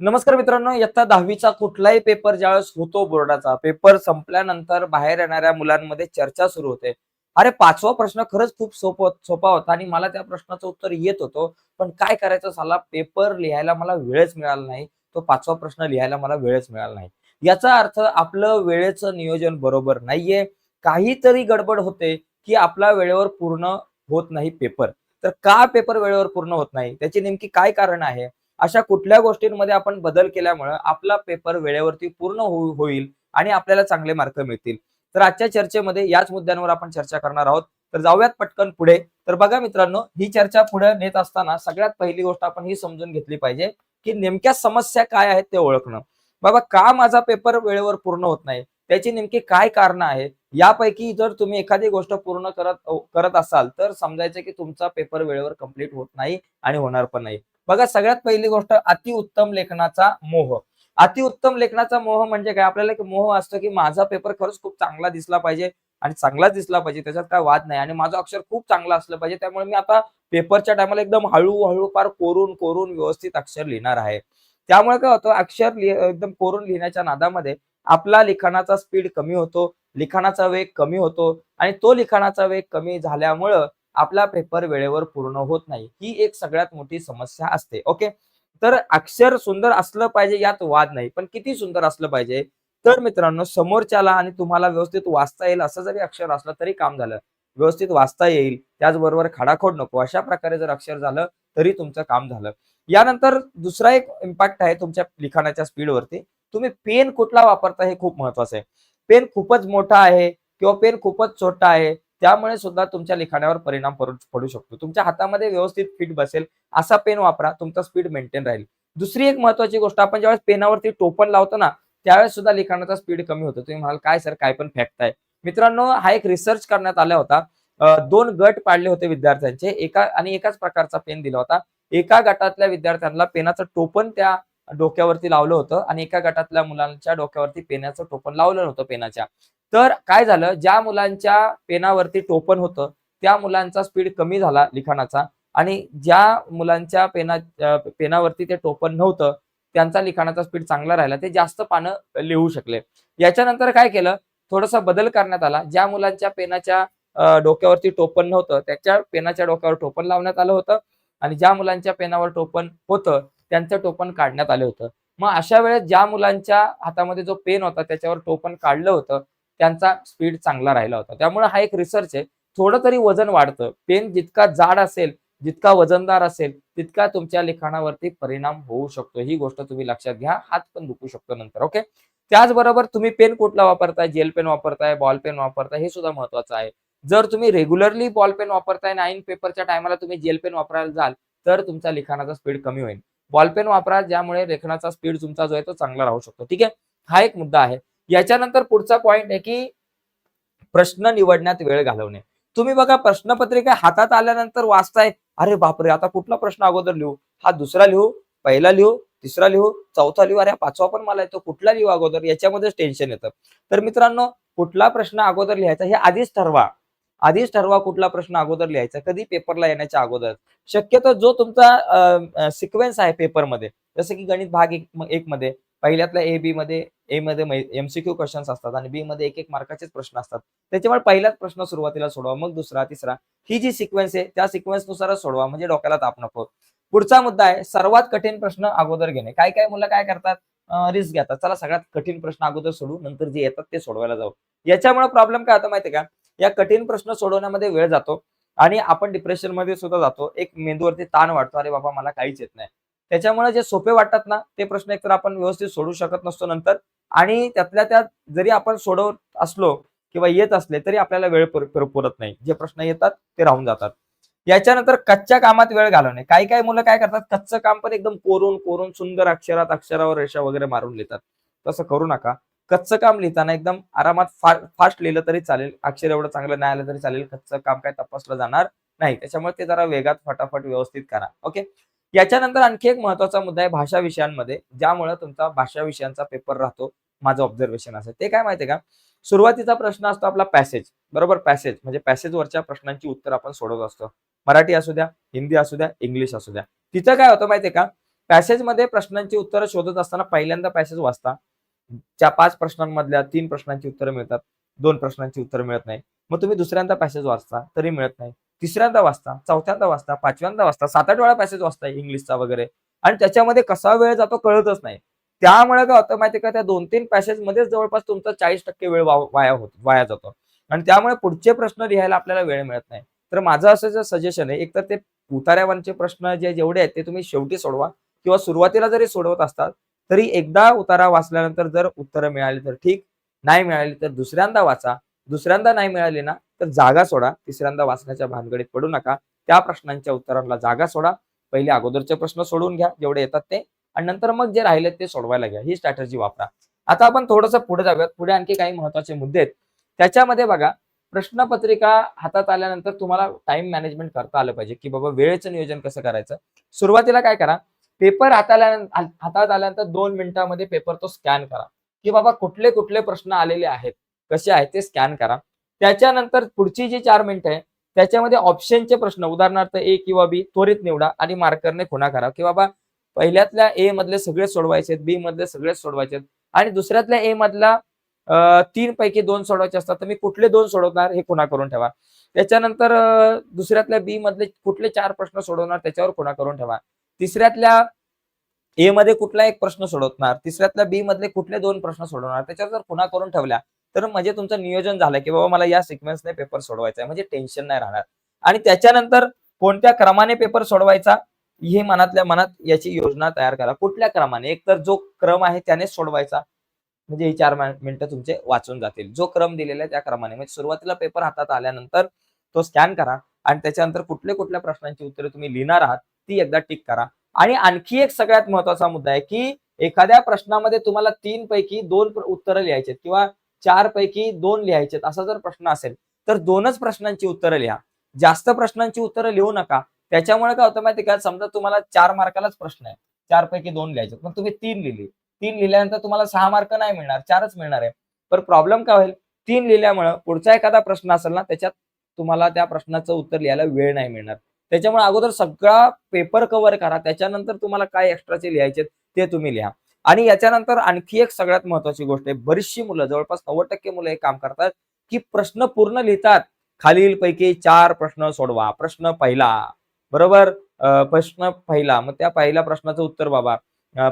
नमस्कार मित्रांनो इयत्ता दहावीचा कुठलाही पेपर ज्यावेळेस होतो बोर्डाचा पेपर संपल्यानंतर बाहेर येणाऱ्या मुलांमध्ये चर्चा सुरू होते. अरे पाचवा प्रश्न खरंच खूप सोपं सोपा होता आणि मला त्या प्रश्नाचं उत्तर येत होतं पण काय करायचं साला पेपर लिहायला मला वेळच मिळाला नाही. तो पाचवा प्रश्न लिहायला मला वेळच मिळाला नाही. याचा अर्थ आपलं वेळेचं नियोजन बरोबर नाहीये. काहीतरी गडबड होते की आपला वेळेवर पूर्ण होत नाही पेपर तर का पेपर वेळेवर पूर्ण होत नाही? त्याची नेमकी काय कारण आहे? अशा कुठल्या गोष्टींमध्ये आपण बदल केल्यामुळे आपला पेपर वेळेवरती पूर्ण हो-, होईल आणि आपल्याला चांगले मार्क मिळतील. तर आजच्या चर्चेमध्ये याच मुद्द्यांवर आपण चर्चा करणार आहोत. तर जाऊयात पटकन पुढे. तर बघा मित्रांनो ही चर्चा पुढे नेत असताना सगळ्यात पहिली गोष्ट आपण ही समजून घेतली पाहिजे की नेमक्या समस्या काय आहेत ते ओळखणं. बाबा का माझा पेपर वेळेवर पूर्ण होत नाही? त्याची नेमकी काय कारण आहे यापैकी जर तुम्ही एखादी गोष्ट पूर्ण करत करत असाल तर समजायचं की तुमचा पेपर वेळेवर कंप्लीट होत नाही आणि होणार पण नाही. बघा सगळ्यात पहिली गोष्ट अतिउत्तम लेखनाचा मोह. अतिउत्तम लेखनाचा मोह म्हणजे काय? आपल्याला एक मोह असतो की माझा पेपर खरंच खूप चांगला दिसला पाहिजे आणि चांगलाच दिसला पाहिजे त्याच्यात काय वाद नाही. आणि माझं अक्षर खूप चांगलं असलं पाहिजे त्यामुळे मी आता पेपरच्या टायमाला एकदम हळूहळू फार कोरून कोरून व्यवस्थित अक्षर लिहिणार आहे. त्यामुळे काय होतं अक्षर एकदम कोरून लिहिण्याच्या नादामध्ये आपला लिखाणाचा स्पीड कमी होतो लिखाणाचा वेग कमी होतो आणि तो लिखाणाचा वेग कमी झाल्यामुळं आपला पेपर वेळेवर पूर्ण होत नाही. ही एक सगळ्यात मोठी समस्या असते. ओके तर अक्षर सुंदर असलं पाहिजे यात वाद नाही. पण किती सुंदर असलं पाहिजे? तर मित्रांनो समोरच्याला आणि तुम्हाला व्यवस्थित वाचता येईल. असं जरी अक्षर असलं तरी काम झालं. व्यवस्थित वाचता येईल. त्याचबरोबर खाडाखोड नको. अशा प्रकारे जर अक्षर झालं तरी तुमचं काम झालं. यानंतर दुसरा एक इम्पॅक्ट आहे तुमच्या लिखाणाच्या स्पीडवरती तुम्ही पेन कुठला वापरता हे खूप महत्वाचं आहे. पेन खूपच मोठा आहे किंवा पेन खूपच छोटा आहे. त्यामुळे सुद्धा तुमच्या लिखाणावर परिणाम पडू शकतो. तुमच्या हातामध्ये व्यवस्थित फिट बसेल असा पेन वापरा तुमचा स्पीड मेंटेन राहील. दुसरी एक महत्वाची गोष्ट आपण ज्यावेळेस पेनावरती टोपण लावतो ना त्यावेळेस सुद्धा लिखाणाचा स्पीड कमी होतो. तुम्ही म्हणाल काय सर काय पण फेकताय. मित्रांनो हा एक रिसर्च करण्यात आला होता. दोन गट पाडले होते विद्यार्थ्यांचे. एका आणि एकाच प्रकारचा पेन दिला होता. एका गटातल्या विद्यार्थ्यांना पेनाचं टोपण त्या डोक्यावरती लावलं होतं आणि एका गटातल्या मुलांच्या डोक्यावरती पेनाचं टोपण लावलं नव्हतं पेनाच्या. तर काय झालं? ज्या मुलांच्या पेनावरती टोपण होतं त्या मुलांचा स्पीड कमी झाला लिखाणाचा आणि ज्या मुलांच्या पेना पेनावरती ते टोपण नव्हतं त्यांचा लिखाणाचा स्पीड चांगला राहिला ते जास्त पानं लिहू शकले. याच्यानंतर काय केलं? थोडासा बदल करण्यात आला. ज्या मुलांच्या पेनाच्या डोक्यावरती टोपण नव्हतं त्याच्या पेनाच्या डोक्यावर टोपण लावण्यात आलं होतं आणि ज्या मुलांच्या पेनावर टोपण होतं त्यांचं टोपण काढण्यात आलं होतं. मग अशा वेळेस ज्या मुलांच्या हातामध्ये जो पेन होता त्याच्यावर टोपण काढलं होतं त्यांचा स्पीड चांगला राहिला होता. त्यामुळे हा एक रिसर्च आहे. थोडं तरी वजन वाढतं. पेन जितका जाड असेल जितका वजनदार असेल तितका तुमच्या लिखाणावरती परिणाम होऊ शकतो. ही गोष्ट तुम्ही लक्षात घ्या. हात पण दुखू शकतो नंतर ओके त्याचबरोबर तुम्ही पेन कुठला वापरताय? जेल पेन वापरताय? बॉल पेन वापरताय? हे सुद्धा महत्वाचं आहे. जर तुम्ही रेग्युलरली बॉल पेन वापरताय नाईन पेपरच्या टायमाला तुम्ही जेल पेन वापरायला जाल तर तुमचा लिखाणाचा स्पीड कमी होईल. बॉल पेन वापरा ज्यामुळे लेखनाचा स्पीड तुमचा जो आहे तो चांगला राहू शकतो. ठीक आहे? हा एक मुद्दा आहे. याच्यानंतर पुढचा पॉइंट आहे की प्रश्न निवडण्यात वेळ घालवणे. तुम्ही बघा प्रश्नपत्रिका हातात आल्यानंतर वाचताय अरे बापरे आता कुठला प्रश्न अगोदर लिहू? हा दुसरा लिहू? पहिला लिहू? तिसरा लिहू? चौथा लिहू? अरे पाचवा पण मला येतो कुठला लिहू अगोदर? याच्यामध्येच टेन्शन येतं. तर मित्रांनो कुठला प्रश्न अगोदर लिहायचा हे आधीच ठरवा. आधीच ठरवा कुठला प्रश्न अगोदर लिहायचा कधी पेपरला येण्याच्या अगोदर. शक्यतो जो तुमचा सिक्वेन्स आहे पेपरमध्ये जसं की गणित भाग एक एक मध्ये पहिल्यातल्या ए बी मध्ये ए मध्ये एमसीक्यू क्वेश्चन्स असतात आणि बी मध्ये एक एक मार्काचेच प्रश्न असतात. त्याच्यामुळे पहिलाच प्रश्न सुरुवातीला सोडवा मग दुसरा तिसरा. ही जी सिक्वेन्स आहे त्या सिक्वेन्सनुसारच सोडवा म्हणजे डोक्याला ताप नको. पुढचा मुद्दा आहे सर्वात कठीण प्रश्न अगोदर घेणे. काय काय मुलं काय करतात? रिस्क घेतात. चला सगळ्यात कठीण प्रश्न अगोदर सोडू नंतर जे येतात ते सोडवायला जाऊ. याच्यामुळे प्रॉब्लेम काय होता माहितीये का? या कठीण प्रश्न सोडवण्यामध्ये वेळ जातो आणि आपण डिप्रेशनमध्ये सुद्धा जातो. एक मेंदूवरती ताण वाढतो. अरे बाबा मला काहीच येत नाही. त्याच्यामुळे जे सोपे वाटतात ना ते प्रश्न एकतर आपण व्यवस्थित सोडू शकत नसतो नंतर आणि त्यातल्या त्यात जरी आपण सोडवत असलो किंवा येत असले तरी आपल्याला वेळ पुरत नाही. जे प्रश्न येतात ते राहून जातात. याच्यानंतर कच्च्या कामात वेळ घालवणे. काही काही मुलं काय करतात कच्चं काम पण एकदम कोरून कोरून सुंदर अक्षरात अक्षरावर रेषा वगैरे मारून लिहितात. तसं करू नका. कच्चं काम लिहिताना एकदम आरामात फास्ट लिहिलं तरी चालेल. अक्षर एवढं चांगलं नाही आलं तरी चालेल. कच्चं काम काय तपासलं जाणार नाही. त्याच्यामुळे ते जरा वेगात फटाफट व्यवस्थित करा. ओके? याच्यानंतर आणखी एक महत्त्वाचा मुद्दा आहे भाषा विषयांमध्ये ज्यामुळे तुमचा भाषा विषयांचा पेपर राहतो माझं ऑब्झर्वेशन असेल ते काय माहितीये का? सुरुवातीचा प्रश्न असतो आपला पॅसेज बरोबर? पॅसेज म्हणजे पॅसेजवरच्या प्रश्नांची उत्तर आपण सोडवत असतो. मराठी असू द्या हिंदी असू द्या इंग्लिश असू द्या. तिथं काय होतं माहितीये का? पॅसेजमध्ये प्रश्नांची उत्तरं शोधत असताना पहिल्यांदा पॅसेज वाचता. त्या पाच प्रश्नांमधल्या तीन प्रश्नांची उत्तरं मिळतात. दोन प्रश्नांची उत्तरं मिळत नाही. मग तुम्ही दुसऱ्यांदा पॅसेज वाचता तरी मिळत नाही. तिसऱ्यांदा वाचता चौथ्यांदा वाचता पाचव्यांदा वाचता सात आठ वेळा पॅसेज वाचता इंग्लिशचा वगैरे. आणि त्याच्यामध्ये कसा वेळ जातो कळतच नाही. त्यामुळे काय होतं माहिती का त्या दोन तीन पॅसेज मध्येच जवळपास तुमचा चाळीस टक्के वेळ वाया होतो वाया जातो. आणि त्यामुळे पुढचे प्रश्न लिहायला आपल्याला वेळ मिळत नाही. तर माझं असं जे सजेशन आहे एकतर ते उतार्यावरचे प्रश्न जे जेवढे आहेत ते तुम्ही शेवटी सोडवा किंवा सुरुवातीला जरी सोडवत असतात तरी एकदा उतारा वाचल्यानंतर जर उत्तरं मिळाली तर ठीक नाही मिळाली तर दुसऱ्यांदा वाचा. दुसऱ्यांदा नाही मिळाली ना तर जागा सोडा. तिसऱ्यांदा वाचण्याच्या भानगडीत पडू नका. त्या प्रश्नांच्या उत्तरांना जागा सोडा. पहिले अगोदरचे प्रश्न सोडून घ्या. जेवढे येतात ते. आणि नंतर मग जे राहिले ते सोडवायला घ्या. ही स्ट्रॅटजी वापरा. आता आपण थोडंसं पुढे जाऊयात. पुढे आणखी काही महत्त्वाचे मुद्दे आहेत. त्याच्यामध्ये बघा प्रश्नपत्रिका हातात आल्यानंतर तुम्हाला टाइम मॅनेजमेंट करता आलं पाहिजे. की बाबा वेळेचं नियोजन कसं करायचं? सुरुवातीला काय करा? पेपर हातात आल्यानंतर दोन मिनिटांमध्ये पेपर तो स्कॅन करा. की बाबा कुठले कुठले प्रश्न आलेले आहेत? कसे आहेत ते स्कॅन करा. त्याच्यानंतर पुढची जी चार मिनिटं आहे त्याच्यामध्ये ऑप्शनचे प्रश्न. उदाहरणार्थ ए किंवा बी त्वरित निवडा आणि मार्करने खुणा करा की बाबा पहिल्यातल्या ए मधले सगळे सोडवायचे बी मधले सगळे सोडवायचे आणि दुसऱ्यातल्या ए मधला तीन पैकी दोन सोडवायचे असतात तर मी कुठले दोन सोडवणार हे खुणा करून ठेवा. त्याच्यानंतर दुसऱ्यातल्या बी मधले कुठले चार प्रश्न सोडवणार त्याच्यावर खुणा करून ठेवा. तिसऱ्यातल्या ए मध्ये कुठला एक प्रश्न सोडवणार तिसऱ्यातल्या बी मधले कुठले दोन प्रश्न सोडवणार त्याच्यावर जर खुणा करून ठेवल्या तर म्हणजे तुमचं नियोजन झालं की बाबा मला या सिक्वेन्सने पेपर सोडवायचा आहे. म्हणजे टेन्शन नाही राहणार. आणि त्याच्यानंतर कोणत्या क्रमाने पेपर सोडवायचा? हे मनातल्या मनात याची योजना तयार करा. कुठल्या क्रमाने? एक तर जो क्रम आहे त्याने सोडवायचा. म्हणजे ही चार मिनिटं तुमचे वाचून जातील. जो क्रम दिलेला आहे त्या क्रमाने. म्हणजे सुरुवातीला पेपर हातात आल्यानंतर तो स्कॅन करा आणि त्याच्यानंतर कुठल्या कुठल्या प्रश्नांची उत्तरे तुम्ही लिहिणार आहात ती एकदा टिक करा. आणि आणखी एक सगळ्यात महत्त्वाचा मुद्दा आहे की एखाद्या प्रश्नामध्ये तुम्हाला तीन पैकी दोन उत्तरं लिहायचे किंवा चार पैकी दोन लिहायचे असा जर प्रश्न असेल तर दोनच प्रश्नांची उत्तरं लिहा. जास्त प्रश्नांची उत्तरं लिहू नका. त्याच्यामुळे काय होतं माहिती का? समजा तुम्हाला चार मार्कालाच प्रश्न आहे. चार पैकी दोन लिहायचे पण तुम्ही तीन लिहिली. तीन लिहिल्यानंतर तुम्हाला सहा मार्क नाही मिळणार चारच मिळणार आहे. पण प्रॉब्लेम काय होईल? तीन लिहिल्यामुळं पुढचा एखादा प्रश्न असेल ना त्याच्यात तुम्हाला त्या प्रश्नाचं उत्तर लिहायला वेळ नाही मिळणार. त्याच्यामुळे अगोदर सगळा पेपर कव्हर करा. त्याच्यानंतर तुम्हाला काय एक्स्ट्राचे लिहायचे ते तुम्ही लिहा. आणि याच्यानंतर आणखी एक सगळ्यात महत्वाची गोष्ट आहे बरीचशी मुलं जवळपास नव्वद टक्के मुलं हे काम करतात की प्रश्न पूर्ण लिहितात. खालील पैकी चार प्रश्न सोडवा. प्रश्न पहिला बरोबर? प्रश्न पहिला मग त्या पहिल्या प्रश्नाचं उत्तर बाबा.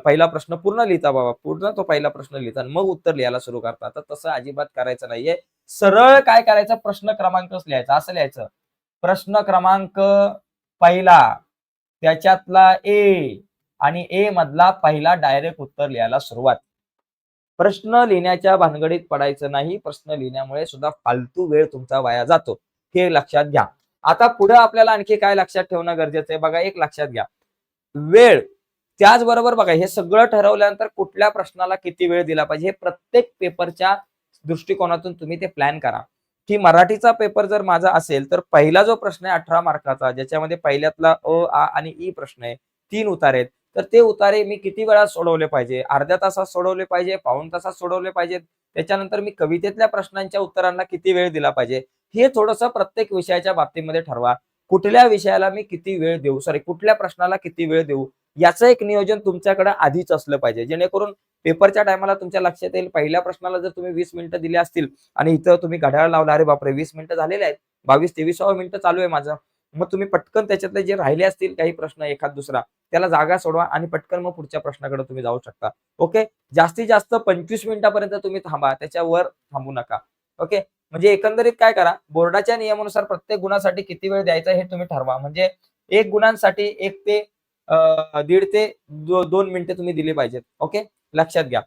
पहिला प्रश्न पूर्ण लिहिता बाबा. पूर्ण तो पहिला प्रश्न लिहिता. आणि मग उत्तर लिहायला सुरू करतात तर तसं अजिबात करायचं नाहीये. सरळ काय करायचं? प्रश्न क्रमांकच लिहायचा. असं लिहायचं. प्रश्न क्रमांक पहिला त्याच्यातला ए आणि ए मधला पहिला डायरेक्ट उत्तर लिहायला सुरुवात. प्रश्न लिहिण्याच्या भानगडीत पडायचं नाही. प्रश्न लिहिण्यामुळे सुद्धा फालतू वेळ तुमचा वाया जातो. हे लक्षात घ्या. आता पुढे आपल्याला आणखी काय लक्षात ठेवणं गरजेचं आहे? बघा एक लक्षात घ्या. वेळ. त्याचबरोबर बघा हे सगळं ठरवल्यानंतर कुठल्या प्रश्नाला किती वेळ दिला पाहिजे? हे प्रत्येक पेपरच्या दृष्टिकोनातून तुम्ही ते प्लॅन करा. की मराठीचा पेपर जर माझा असेल तर पहिला जो प्रश्न आहे अठरा मार्काचा ज्याच्यामध्ये पहिल्यातला अ आ आणि ई प्रश्न आहे तीन उतारे आहेत. तर ते उतारे मी किती वेळात सोडवले पाहिजे? अर्ध्या तासात सोडवले पाहिजे? पाऊण तासात सोडवले पाहिजेत त्याच्यानंतर मी कवितेतल्या प्रश्नांच्या उत्तरांना किती वेळ दिला पाहिजे? हे थोडंसं प्रत्येक विषयाच्या बाबतीमध्ये ठरवा. कुठल्या विषयाला मी किती वेळ देऊ? सॉरी कुठल्या प्रश्नाला किती वेळ देऊ? याचं एक नियोजन तुमच्याकडे आधीच असलं पाहिजे. जेणेकरून पेपरच्या टायमाला तुमच्या लक्षात येईल पहिल्या प्रश्नाला जर तुम्ही वीस मिनिटं दिली असतील आणि इथं तुम्ही घड्याळ लावला अरे बापरे वीस मिनिटं झालेले आहेत. बावीस तेवीसावं मिनिटं चालू आहे माझं. मग तुम्ही पटकन त्याच्यातले जे राहिले असतील काही प्रश्न एखाद दुसरा त्याला जागा सोडवा आणि पटकन मग पुढच्या प्रश्नाकडे तुम्ही जाऊ शकता. ओके? जास्तीत जास्त पंचवीस मिनिटापर्यंत तुम्ही थांबा त्याच्यावर थांबू नका. ओके? म्हणजे एकंदरीत काय करा बोर्डाच्या नियमानुसार प्रत्येक गुणासाठी किती वेळ द्यायचा हे तुम्ही ठरवा. म्हणजे एक गुणांसाठी एक ते दीड ते दो- दोन मिनिटे तुम्ही दिली पाहिजेत. ओके? लक्षात घ्या.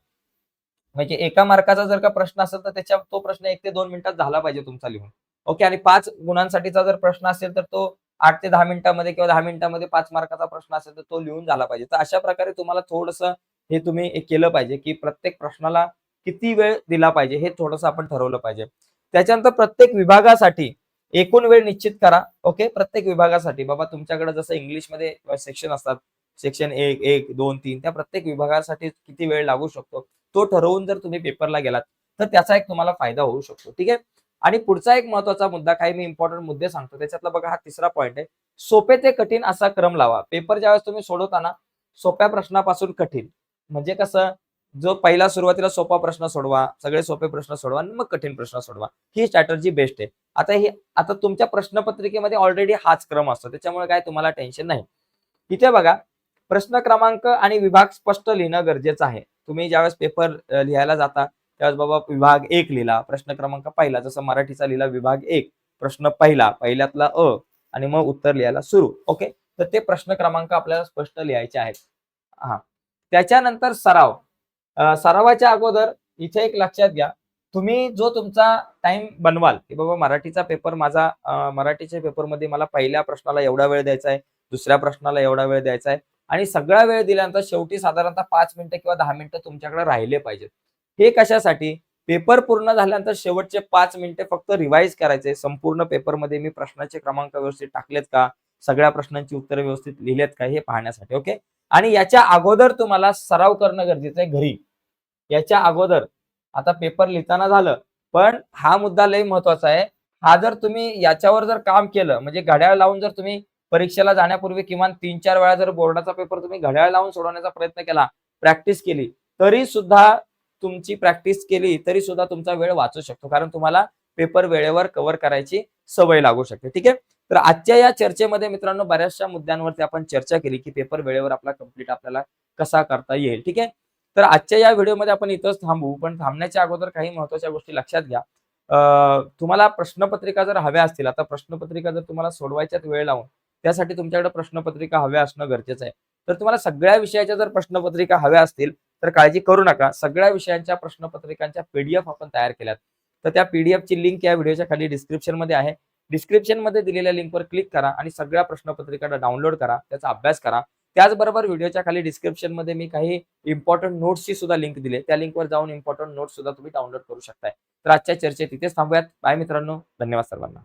म्हणजे एका मार्काचा जर का प्रश्न असेल तर त्याच्या तो प्रश्न एक ते दोन मिनिटात झाला पाहिजे तुमचा लिहून. ओके आणि पाच गुणांसाठीचा जर प्रश्न असेल तर तो आठ ते दहा मिनिटांमध्ये किंवा दहा मिनिटांमध्ये पाच मार्काचा प्रश्न असेल तर तो लिहून झाला पाहिजे. तर अशा प्रकारे तुम्हाला थोडंसं हे तुम्ही केलं पाहिजे की प्रत्येक प्रश्नाला किती वेळ दिला पाहिजे हे थोडंसं आपण ठरवलं पाहिजे. त्याच्यानंतर प्रत्येक विभागासाठी एकूण वेळ निश्चित करा. ओके प्रत्येक विभागासाठी. बाबा तुमच्याकडे जसं इंग्लिशमध्ये सेक्शन असतात सेक्शन एक एक दोन तीन त्या प्रत्येक विभागासाठी किती वेळ लागू शकतो? तो ठरवून जर तुम्ही पेपरला गेलात तर त्याचा एक तुम्हाला फायदा होऊ शकतो. ठीक आहे? आणि पुढचा एक महत्त्वाचा मुद्दा काही मी इम्पॉर्टंट मुद्दे सांगतो. त्याच्यातला बघा हा तिसरा पॉईंट आहे. सोपे ते कठीण असा क्रम लावा. पेपर ज्यावेळेस तुम्ही सोडवताना सोप्या प्रश्नापासून कठीण. म्हणजे कसं जो पहिला सुरुवातीला सोपा प्रश्न सोडवा सगळे सोपे प्रश्न सोडवा आणि मग कठीण प्रश्न सोडवा. ही स्ट्रॅटर्जी बेस्ट आहे. आता ही आता तुमच्या प्रश्नपत्रिकेमध्ये ऑलरेडी हाच क्रम असतो. त्याच्यामुळे काय तुम्हाला टेन्शन नाही. इथे बघा प्रश्न क्रमांक आणि विभाग स्पष्ट लिहिणं गरजेचं आहे. तुम्ही ज्यावेळेस पेपर लिहायला जाता त्यावेळेस बाबा विभाग एक लिहिला. प्रश्न क्रमांक पहिला जसं मराठीचा लिहिला विभाग एक. प्रश्न पहिला पहिल्यातला अ आणि मग उत्तर लिहायला सुरू. ओके? तर ते प्रश्न क्रमांक आपल्याला स्पष्ट लिहायचे आहेत. हा. त्याच्यानंतर सराव. सरावाच्या अगोदर इथे एक लक्षात घ्या. तुम्ही जो तुमचा टाइम बनवाल की बाबा मराठीचा पेपर माझा मराठीच्या पेपरमध्ये मला पहिल्या प्रश्नाला एवढा वेळ द्यायचा आहे दुसऱ्या प्रश्नाला एवढा वेळ द्यायचा आहे आणि सगळा वेळ दिल्यानंतर शेवटी साधारणतः पाच मिनिटं किंवा दहा मिनिटं तुमच्याकडे राहिले पाहिजेत. हे कशासाठी? पेपर पूर्ण झाल्यानंतर शेवटचे पाच मिनिटे फक्त रिवाईज करायचे. संपूर्ण पेपरमध्ये मी प्रश्नाचे क्रमांक व्यवस्थित टाकलेत का? सगळ्या प्रश्नांची उत्तरे व्यवस्थित लिहिलेत का? हे पाहण्यासाठी ओके आणि याच्या अगोदर तुम्हाला सराव करणं गरजेचं आहे घरी. याच्या अगोदर. आता पेपर लिहिताना झालं पण हा मुद्दा लय महत्त्वाचा आहे. हा जर तुम्ही याच्यावर जर काम केलं म्हणजे घड्याळ लावून जर तुम्ही परीक्षेला जाण्यापूर्वी किमान तीन चार वेळा जर बोर्डाचा पेपर तुम्ही घड्याळ लावून सोडवण्याचा प्रयत्न केला प्रॅक्टिस केली तरी सुद्धा तुमची प्रॅक्टिस केली तरी सुद्धा तुमचा वेळ वाचू शकतो. कारण तुम्हाला पेपर वेळेवर कव्हर करायची सवय लागू शकते. ठीक आहे? तर आजच्या या चर्चेमध्ये मित्रांनो बऱ्याचशा मुद्द्यांवरती आपण चर्चा केली की पेपर वेळेवर आपला कंप्लीट आपल्याला कसा करता येईल. ठीक आहे? तर आजच्या या व्हिडिओमध्ये आपण इथंच थांबू. पण थांबण्याच्या अगोदर काही महत्त्वाच्या गोष्टी लक्षात घ्या. तुम्हाला प्रश्नपत्रिका जर हव्या असतील आता प्रश्नपत्रिका जर तुम्हाला सोडवायच्यात वेळ लावून त्यासाठी तुमच्याकडे प्रश्नपत्रिका हव्या असणं गरजेचं आहे. तर तुम्हाला सगळ्या विषयाच्या जर प्रश्नपत्रिका हव्या असतील तर काळजी करू नका. सगळ्या विषयांच्या प्रश्नपत्रिकांच्या पीडीएफ आपण तयार केल्यात. तर त्या पीडीएफ ची लिंक या व्हिडिओच्या खाली डिस्क्रिप्शनमध्ये आहे. डिस्क्रिप्शनमध्ये दिलेल्या लिंकवर क्लिक करा आणि सगळ्या प्रश्नपत्रिका डाउनलोड करा. त्याचा अभ्यास करा. त्याचबरोबर व्हिडिओच्या खाली डिस्क्रिप्शनमध्ये मी काही इम्पॉर्टंट नोट्सची सुद्धा लिंक दिली त्या लिंकवर जाऊन इम्पॉर्टंट नोट्स सुद्धा तुम्ही डाउनलोड करू शकताय. तर आजच्या चर्चेत तिथेच थांबूयात. बाय मित्रांनो. धन्यवाद सर्वांना.